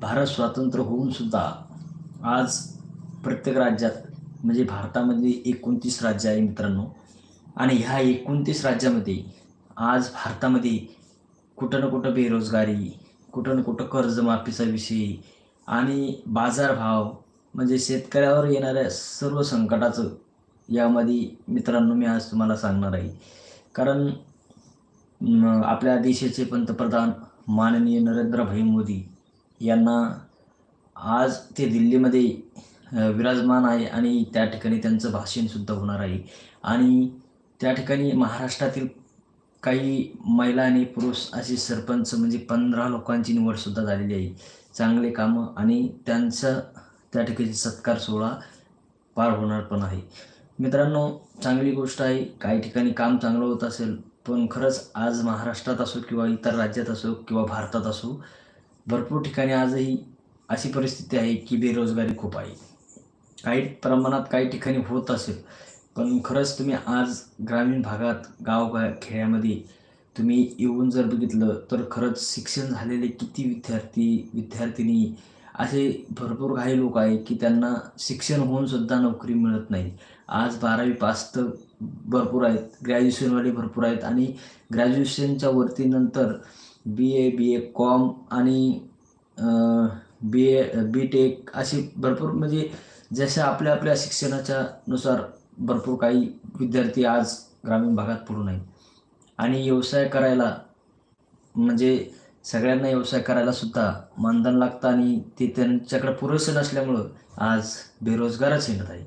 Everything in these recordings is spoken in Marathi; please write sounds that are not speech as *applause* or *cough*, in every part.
भारत स्वातंत्र्य होऊन सुद्धा आज प्रत्येक राज्यात म्हणजे भारतामध्ये एकोणतीस राज्य आहे मित्रांनो. आणि ह्या एकोणतीस राज्यामध्ये आज भारतामध्ये कुठं ना कुठं बेरोजगारी कुठं ना कुठं कर्जमाफीचा विषय आणि बाजारभाव म्हणजे शेतकऱ्यावर येणाऱ्या सर्व संकटाचं यामध्ये मित्रांनो मी आज तुम्हाला सांगणार आहे. कारण आपल्या देशाचे पंतप्रधान माननीय नरेंद्रभाई मोदी यांना आज ते दिल्लीमध्ये विराजमान आहे आणि त्या ठिकाणी त्यांचं भाषणसुद्धा होणार आहे. आणि त्या ठिकाणी महाराष्ट्रातील काही महिला आणि पुरुष असे सरपंच म्हणजे पंधरा लोकांची निवडसुद्धा झालेली आहे. चांगले कामं आणि त्यांचं त्या ठिकाणी सत्कार सोहळा पार होणार पण आहे. मित्रांनो चांगली गोष्ट आहे काही ठिकाणी काम चांगलं होत असेल पण खरंच आज महाराष्ट्रात असो किंवा इतर राज्यात असो किंवा भारतात असो भरपूर ठिकाणी आजही अशी परिस्थिती आहे की बेरोजगारी खूप आहे. काही प्रमाणात काही ठिकाणी होत असेल पण खरंच तुम्ही आज ग्रामीण भागात गाव खेड्यामध्ये तुम्ही येऊन जर बघितलं तर खरंच शिक्षण झालेले किती विद्यार्थी विद्यार्थिनी असे भरपूर काही लोक आहे की त्यांना शिक्षण होऊन सुद्धा नोकरी मिळत नाही. आज बारावी पास तर भरपूर आहेत. ग्रॅज्युएशनवाले भरपूर आहेत. आणि ग्रॅज्युएशनच्या वरती नंतर बी ए बी ए कॉम आणि बी ए बी टेक असे भरपूर म्हणजे जशा आपल्या आपल्या शिक्षणाच्या नुसार भरपूर काही विद्यार्थी आज ग्रामीण भागात पडून आहेत. आणि व्यवसाय करायला म्हणजे सगळ्यांना व्यवसाय करायला सुद्धा मानधन लागतं आणि ते त्यांच्याकडे पुरेसं नसल्यामुळं आज बेरोजगारच येणार आहे.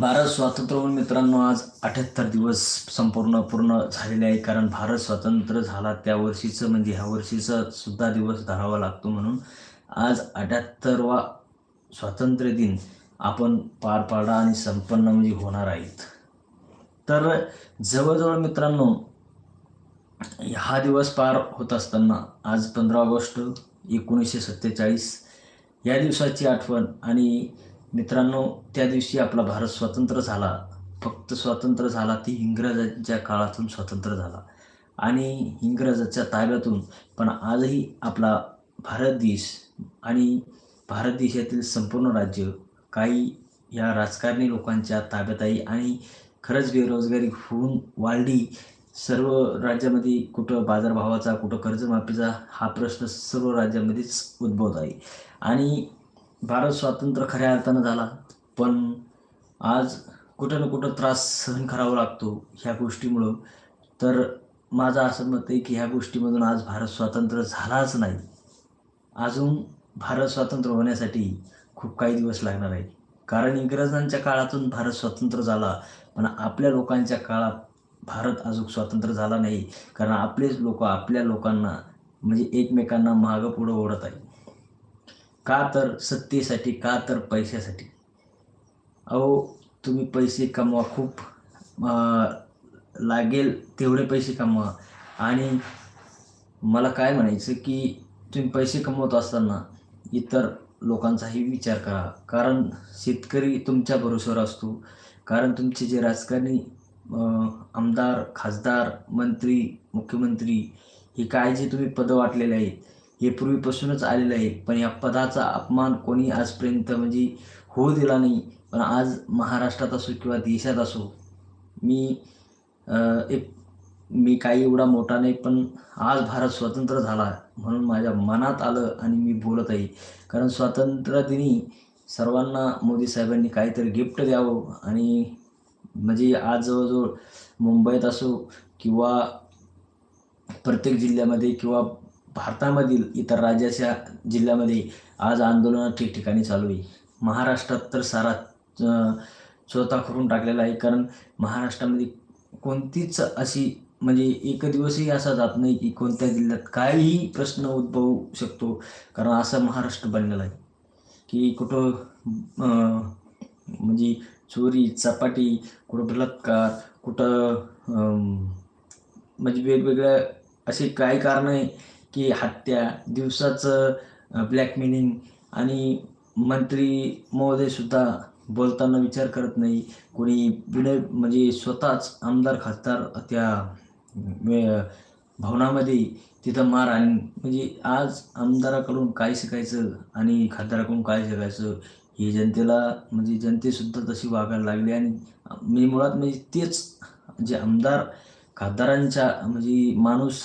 भारत स्वातंत्र्य होऊन मित्रांनो आज अठ्याहत्तर दिवस संपूर्ण पूर्ण झालेले आहे. कारण भारत स्वातंत्र्य झाला त्या वर्षीचं म्हणजे ह्या वर्षीचा सुद्धा दिवस धरावा लागतो म्हणून. आज अठ्याहत्तरवा स्वातंत्र्य दिन आपण पार पाडा आणि संपन्न म्हणजे होणार आहेत. तर जवळजवळ मित्रांनो हा दिवस पार होत असताना आज पंधरा ऑगस्ट एकोणीसशे सत्तेचाळीस या दिवसाची आठवण आणि मित्रांनो त्या दिवशी आपला भारत स्वतंत्र झाला. फक्त स्वतंत्र झाला ती इंग्रजांच्या काळातून स्वतंत्र झाला. आणि इंग्रजाच्या ताब्यातून पण आजही आपला भारत देश आणि भारत देशातील संपूर्ण राज्य काही या राजकारणी लोकांच्या ताब्यात आहे आणि खरंच बेरोजगारी होऊन वाढली सर्व राज्यामध्ये कुठं बाजारभावाचा कुठं कर्जमाफीचा हा प्रश्न सर्व राज्यामध्येच उद्भवत आहे. आणि भारत स्वातंत्र्य खऱ्या अर्थानं झाला. पण आज कुठं ना कुठं त्रास सहन करावा लागतो ह्या गोष्टीमुळं. तर माझं असं मत आहे की ह्या गोष्टीमधून आज भारत स्वातंत्र्य झालाच नाही. अजून भारत स्वातंत्र्य होण्यासाठी खूप काही दिवस लागणार आहे कारण इंग्रजांच्या काळातून भारत स्वतंत्र झाला पण आपल्या लोकांच्या काळात भारत अजून स्वतंत्र झाला नाही. कारण आपलेच लोक आपल्या लोकांना म्हणजे एकमेकांना मागं पुढं ओढत आहे का तर सत्तेसाठी का तर पैशासाठी? अहो तुम्ही पैसे कमवा. खूप लागेल तेवढे पैसे कमवा. आणि मला काय म्हणायचं की तुम्ही पैसे कमवत असताना इतर लोकांचाही विचार करा. कारण शेतकरी तुमच्या भरोश्यावर असतो. कारण तुमचे जे राजकारणी आमदार खासदार मंत्री मुख्यमंत्री हे काय जे तुम्ही पदं वाटलेले आहेत हे पूर्वीपासूनच आलेलं आहे. पण या पदाचा अपमान कोणी आजपर्यंत म्हणजे होऊ दिला नाही. पण आज महाराष्ट्रात असो किंवा देशात असो मी एक मी काही एवढा मोठा नाही पण आज भारत स्वतंत्र झाला म्हणून माझ्या मनात आलं आणि मी बोलत आहे. कारण स्वातंत्र्यदिनी सर्वांना मोदी साहेबांनी काहीतरी गिफ्ट द्यावं आणि म्हणजे आज जवळजवळ मुंबईत असो किंवा प्रत्येक जिल्ह्यामध्ये किंवा भारतामधील इतर राज्याच्या जिल्ह्यामध्ये आज आंदोलनं ठिकठिकाणी चालू आहे. महाराष्ट्रात तर सारा स्वतः करून टाकलेला आहे. कारण महाराष्ट्रामध्ये कोणतीच अशी म्हणजे एक दिवसही असा जात नाही की कोणत्या जिल्ह्यात काहीही प्रश्न उद्भवू शकतो. कारण असा महाराष्ट्र बनलेला आहे. की कुठं म्हणजे चोरी चपाटी कुठं बलात्कार कुठं म्हणजे वेगवेगळ्या असे काही कारणं आहे की हत्या दिवसाचं ब्लॅकमेलिंग आणि मंत्री महोदयसुद्धा बोलताना विचार करत नाही. कोणी विनय म्हणजे स्वतःच आमदार खासदार त्या भवनामध्ये तिथं मार आणि म्हणजे आज आमदाराकडून काय शिकायचं आणि खासदाराकडून काय शिकायचं हे जनतेला म्हणजे जनतेसुद्धा तशी वागायला लागली आणि म्हणजे मुळात म्हणजे तेच जे आमदार खासदारांच्या म्हणजे माणूस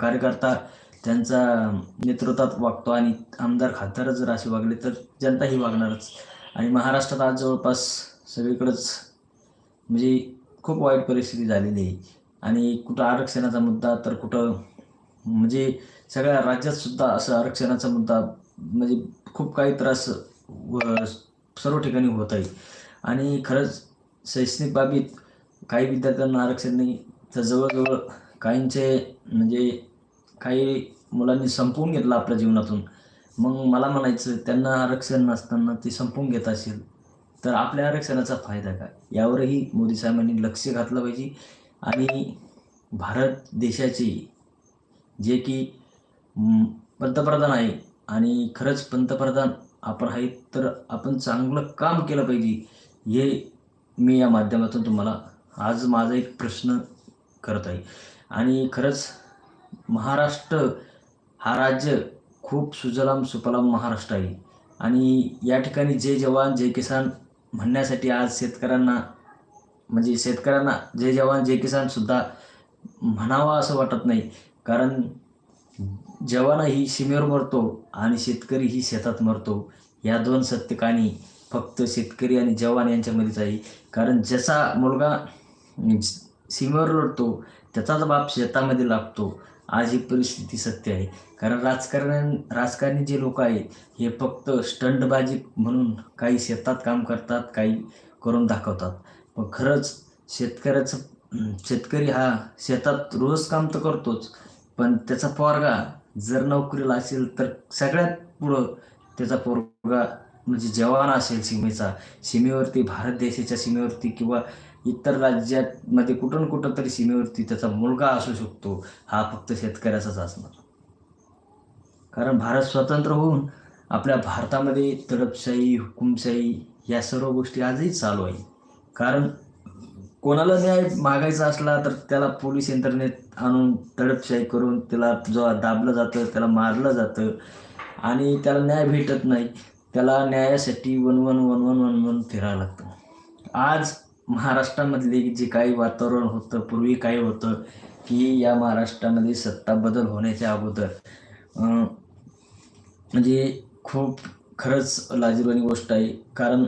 कार्यकर्ता त्यांचा नेतृत्वात वागतो आणि आमदार खासदार जर असे वागले तर जनताही वागणारच. आणि महाराष्ट्रात आज जवळपास सगळीकडंच म्हणजे खूप वाईट परिस्थिती झालेली आहे. आणि कुठं आरक्षणाचा मुद्दा तर कुठं म्हणजे सगळ्या राज्यात सुद्धा असं आरक्षणाचा मुद्दा म्हणजे खूप काही त्रास व सर्व ठिकाणी होत आहे. आणि खरंच शैक्षणिक बाबीत काही विद्यार्थ्यांना आरक्षण नाही तर जवळजवळ काहींचे म्हणजे काही मुलांनी संपवून घेतलं आपल्या जीवनातून. मग मला म्हणायचं त्यांना आरक्षण नसताना ते संपवून घेत असेल तर आपल्या आरक्षणाचा फायदा काय? यावरही मोदी साहेबांनी लक्ष घातलं पाहिजे. आणि भारत देशाचे जे की पंतप्रधान आहे आणि खरंच पंतप्रधान आपण आहेत तर आपण चांगलं काम केलं पाहिजे. हे मी या माध्यमातून तुम्हाला आज माझा एक प्रश्न करत आहे. आणि खरंच महाराष्ट्र हा राज्य खूप सुजलाम सुफलाम महाराष्ट्र आहे. आणि या ठिकाणी जय जवान जय किसान म्हणण्यासाठी आज शेतकऱ्यांना म्हणजे शेतकऱ्यांना जय जवान जय किसानसुद्धा म्हणावा असं वाटत नाही. कारण जवान ही सीमेवर मरतो आणि शेतकरी ही शेतात मरतो. या दोन सत्यकाणी फक्त शेतकरी आणि जवान यांच्यामध्येच आहे. कारण ज्याचा मुलगा सीमेवर लढतो त्याचाच बाप शेतामध्ये लागतो. आज ही परिस्थिती सत्य आहे. कारण राजकारण राजकारणी जे लोक आहेत हे फक्त स्टंटबाजी म्हणून काही शेतात काम करतात काही करून दाखवतात. पण खरंच शेतकऱ्याचं शेतकरी हा शेतात रोज काम तर करतोच पण त्याचा पोरगा जर नोकरीला असेल तर सगळ्यात पुढं त्याचा पोरगा म्हणजे जवान असेल सीमेचा. सीमेवरती भारत देशाच्या सीमेवरती किंवा इतर राज्यामध्ये कुठून कुठं तरी सीमेवरती त्याचा मुलगा असू शकतो हा फक्त शेतकऱ्याचाच असणार. कारण भारत स्वतंत्र होऊन आपल्या भारतामध्ये तडपशाही हुकुमशाही या सर्व गोष्टी आजही चालू आहे कारण कोणाला न्याय मागायचा असला तर त्याला पोलीस यंत्रणेत आणून तडपशाही करून त्याला जो दाबलं जातं त्याला मारलं जातं आणि त्याला न्याय भेटत नाही. त्याला न्यायासाठी वन वन वन वन वन वन फिरावं लागतं. आज महाराष्ट्रामधले जे काही वातावरण होतं पूर्वी काय होतं की या महाराष्ट्रामध्ये सत्ता बदल होण्याच्या अगोदर म्हणजे खूप खरंच लाजीरवाणी गोष्ट आहे. कारण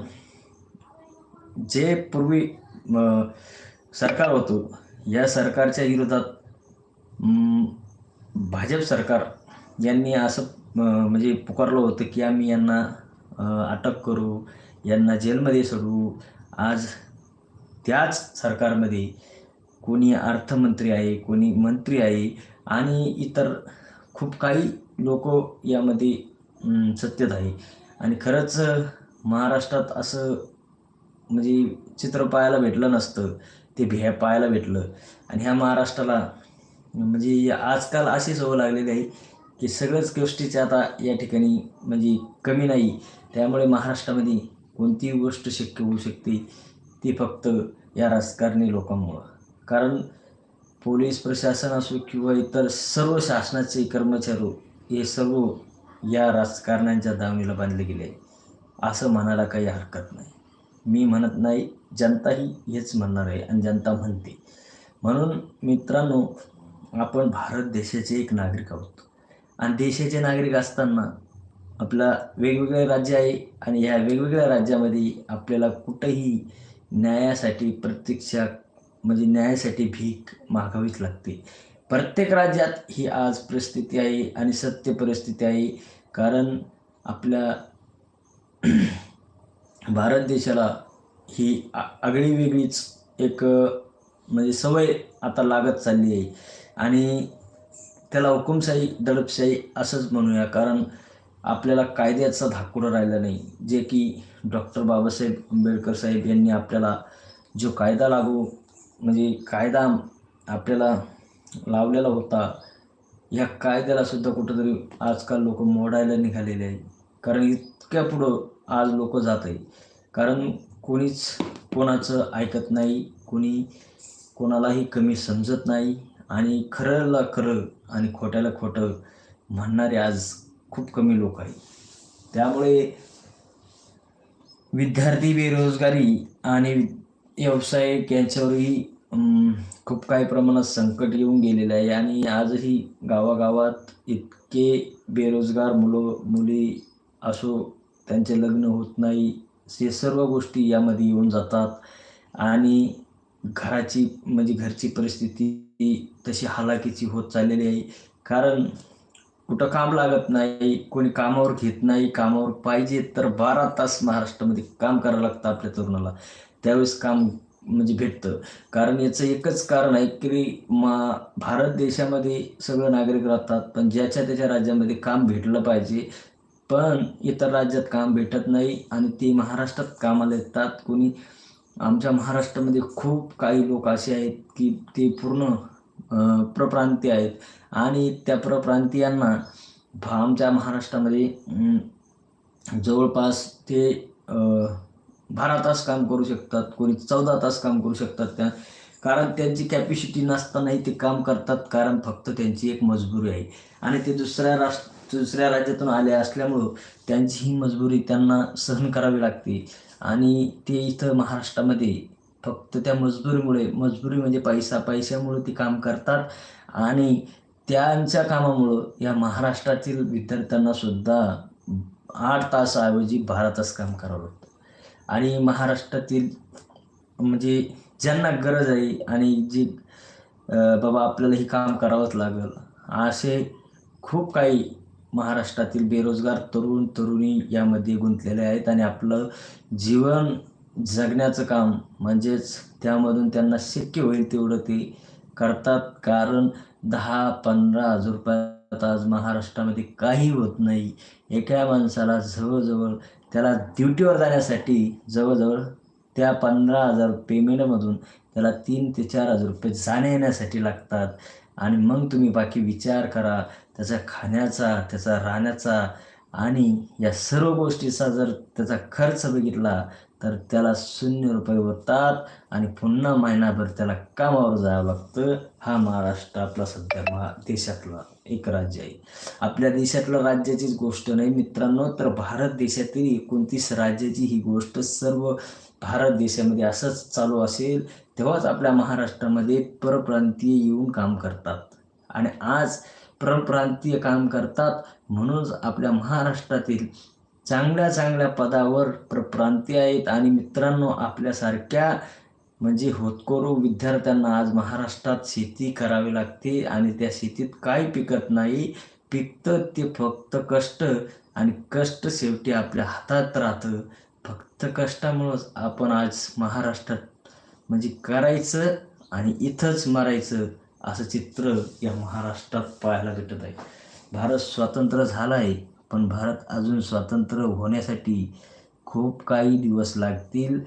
जे पूर्वी सरकार होतं या सरकारच्या विरोधात भाजप सरकार यांनी असं म्हणजे पुकारलं होतं की आम्ही यांना अटक करू यांना जेलमध्ये सोडू. आज त्याच सरकारमध्ये कोणी अर्थमंत्री आहे कोणी मंत्री आहे आणि इतर खूप काही लोक यामध्ये सत्यत सत्तेत आहे. आणि खरंच महाराष्ट्रात असं म्हणजे चित्र पाहायला भेटलं नसतं ते भ्या पाहायला भेटलं. आणि ह्या महाराष्ट्राला म्हणजे आजकाल अशी सवय लागलेली आहे की सगळ्याच गोष्टीचे आता या ठिकाणी म्हणजे कमी नाही. त्यामुळे महाराष्ट्रामध्ये कोणतीही गोष्ट शक्य होऊ शकते. ती फक्त या राजकारणी लोकांमुळं. कारण पोलीस प्रशासन असो किंवा इतर सर्व शासनाचे कर्मचारी हे सर्व या राजकारण्यांच्या दावणीला बांधले गेले. आहे असं म्हणायला काही हरकत नाही. मी म्हणत नाही जनताही हेच म्हणणार आहे आणि जनता म्हणते. म्हणून मित्रांनो आपण भारत देशाचे एक नागरिक आहोत. आणि देशाचे नागरिक असताना आपला वेगवेगळे राज्य आहे आणि ह्या वेगवेगळ्या राज्यामध्ये आपल्याला कुठंही न्यायासाठी प्रत्यक्षा म्हणजे न्यायासाठी भीक मागावीच लागते. प्रत्येक राज्यात ही आज परिस्थिती आहे आणि सत्य परिस्थिती आहे. कारण आपल्या *clears throat* भारत देशाला ही आगळी वेगळीच एक म्हणजे सवय आता लागत चालली आहे. आणि त्याला हुकुमशाही दडपशाही असंच म्हणूया. कारण आपल्याला कायद्याचा धाकुडं राहिला नाही. जे की डॉक्टर बाबासाहेब आंबेडकर साहेब यांनी आपल्याला जो कायदा लागू म्हणजे कायदा आपल्याला लावलेला होता ह्या कायद्यालासुद्धा कुठंतरी आजकाल लोक मोडायला निघालेले आहे कारण इतक्या पुढं आज लोक जात आहे कारण कोणीच कोणाचं ऐकत नाही कोणी कोणालाही कमी समजत नाही. आणि खरंला खरं आणि खोट्याला खोटं म्हणणारे आज खूप कमी लोक आहेत. त्यामुळे विद्यार्थी बेरोजगारी आणि व्यावसायिक यांच्यावरही खूप काही प्रमाणात संकट येऊन गेलेलं आहे. आणि आजही गावागावात इतके बेरोजगार मुलं मुली असो त्यांचे लग्न होत नाही हे सर्व गोष्टी यामध्ये येऊन जातात. आणि घराची म्हणजे घरची परिस्थिती तशी हालाकीची होत चाललेली आहे. कारण कुठं काम लागत नाही कोणी कामावर घेत नाही कामावर पाहिजे तर बारा तास महाराष्ट्रामध्ये काम करावं लागतं आपल्या तरुणाला. त्यावेळेस काम म्हणजे भेटतं. कारण याचं एकच कारण आहे की मा भारत देशामध्ये सगळं नागरिक राहतात पण ज्याच्या त्याच्या राज्यामध्ये काम भेटलं पाहिजे पण इतर राज्यात काम भेटत नाही आणि ते महाराष्ट्रात कामाला येतात. कोणी आमच्या महाराष्ट्रामध्ये खूप काही लोक असे आहेत की ते पूर्ण प्रप्रांतीय आहेत. आणि त्या प्रप्रांतीयांना आमच्या महाराष्ट्रामध्ये जवळपास ते बारा तास काम करू शकतात कोणी चौदा तास काम करू शकतात त्या. कारण त्यांची कॅपॅसिटी नसतानाही ते काम करतात कारण फक्त त्यांची एक मजबुरी आहे. आणि ते दुसऱ्या राष्ट्र दुसऱ्या राज्यातून आले असल्यामुळं त्यांची ही मजबुरी त्यांना सहन करावी लागते. आणि ते इथं महाराष्ट्रामध्ये फक्त त्या मजबुरीमुळे मजबुरी म्हणजे पैसा पैशामुळे ते काम करतात. आणि त्यांच्या कामामुळं या महाराष्ट्रातील विद्यार्थ्यांना सुद्धा आठ तासाऐवजी बारा तास काम करावं लागतं. आणि महाराष्ट्रातील म्हणजे ज्यांना गरज आहे आणि जी बाबा आपल्याला हे काम करावंच लागेल असे खूप काही महाराष्ट्रातील बेरोजगार तरुण तरुणी यामध्ये गुंतलेले आहेत. आणि आपलं जीवन जगण्याचं काम. म्हणजेच त्यामधून त्यांना शक्य होईल तेवढं ते करतात. कारण दहा पंधरा हजार रुपयात आज महाराष्ट्रामध्ये काही होत नाही. एका माणसाला जवळजवळ त्याला ड्युटीवर जाण्यासाठी जवळजवळ त्या पंधरा हजार पेमेंटमधून त्याला तीन ते चार हजार रुपये जाण्या येण्यासाठी लागतात. आणि मग तुम्ही बाकी विचार करा. त्याचा खाण्याचा त्याचा राहण्याचा आणि या सर्व गोष्टीचा जर त्याचा खर्च बघितला तर त्याला शून्य रुपये होतात आणि पुन्हा महिनाभर त्याला कामावर जावं लागतं. हा महाराष्ट्र आपला सध्या महा देशातला एक राज्य आहे. आपल्या देशातल्या राज्याचीच गोष्ट नाही मित्रांनो तर भारत देशातील एकोणतीस राज्याची ही गोष्ट सर्व भारत देशामध्ये असंच चालू असेल तेव्हाच आपल्या महाराष्ट्रामध्ये परप्रांतीय येऊन काम करतात. आणि आज परप्रांतीय काम करतात म्हणूनच आपल्या महाराष्ट्रातील चांगल्या चांगल्या पदावर परप्रांतीय आहेत आणि मित्रांनो आपल्यासारख्या म्हणजे होतकरू विद्यार्थ्यांना आज महाराष्ट्रात शेती करावी लागते आणि त्या शेतीत काही पिकत नाही. पिकतं ते फक्त कष्ट आणि कष्ट शेवटी आपल्या हातात राहतं. फक्त कष्टामुळंच आपण आज महाराष्ट्रात म्हणजे करायचं आणि इथंच मारायचं असं चित्र या महाराष्ट्रात पाहायला भेटत आहे. भारत स्वतंत्र झाला आहे पण भारत अजून स्वतंत्र होण्यासाठी खूप काही दिवस लागतील.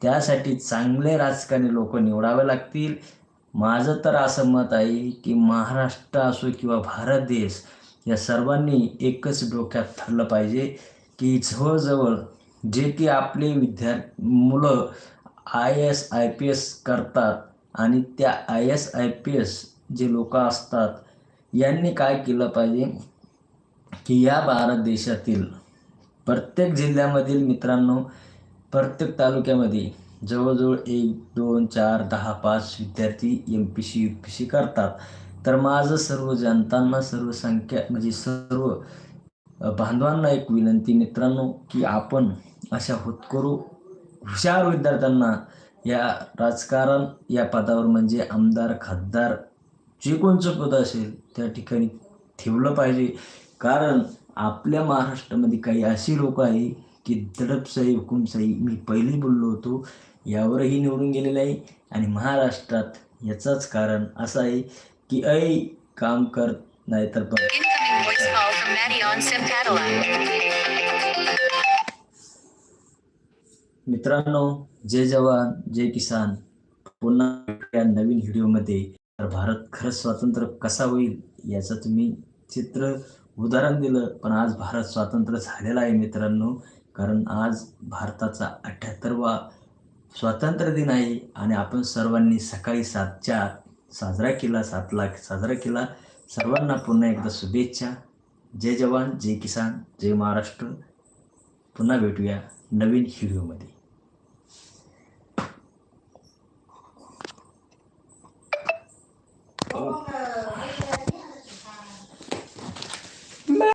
त्यासाठी चांगले राजकारणी लोक निवडावे लागतील. माझं तर असं मत आहे की महाराष्ट्र असो किंवा भारत देश या सर्वांनी एकच डोक्यात ठरलं पाहिजे की जवळजवळ जे की आपले विद्या मुलं I S I P S करतात आणि त्या I S I P S जे लोक असतात यांनी काय केलं पाहिजे? की या भारत देशातील प्रत्येक जिल्ह्यामधील मित्रांनो प्रत्येक तालुक्यामध्ये जवळजवळ एक दोन चार दहा पाच विद्यार्थी M P C U P C करतात. तर माझं सर्व जनतांना सर्व संख्या म्हणजे सर्व बांधवांना एक विनंती मित्रांनो की आपण अशा होतकरू हुशार विद्यार्थ्यांना या राजकारण या पदावर म्हणजे आमदार खासदार जे कोणचं पद असेल त्या ठिकाणी ठेवलं पाहिजे. कारण आपल्या महाराष्ट्रामध्ये काही अशी लोक आहे की दडपशाही हुकुमशाही मी पहिली बोललो होतो यावरही निवडून गेलेले आहे आणि महाराष्ट्रात याचाच कारण असं आहे की ऐ काम कर नाहीतर. मित्रांनो जय जवान जय किसान पुन्हा या नवीन व्हिडिओमध्ये तर भारत खरंच स्वतंत्र कसा होईल याचं तुम्ही चित्र उदाहरण दिलं पण आज भारत स्वातंत्र्य झालेला आहे मित्रांनो. कारण आज भारताचा अठ्ठ्याहत्तरवा स्वातंत्र्य दिन आहे आणि आपण सर्वांनी सकाळी सातच्या साजरा केला सात लाख साजरा केला. सर्वांना पुन्हा एकदा शुभेच्छा. जय जवान जय किसान जय महाराष्ट्र. पुन्हा भेटूया नवीन व्हिडिओमध्ये. हो,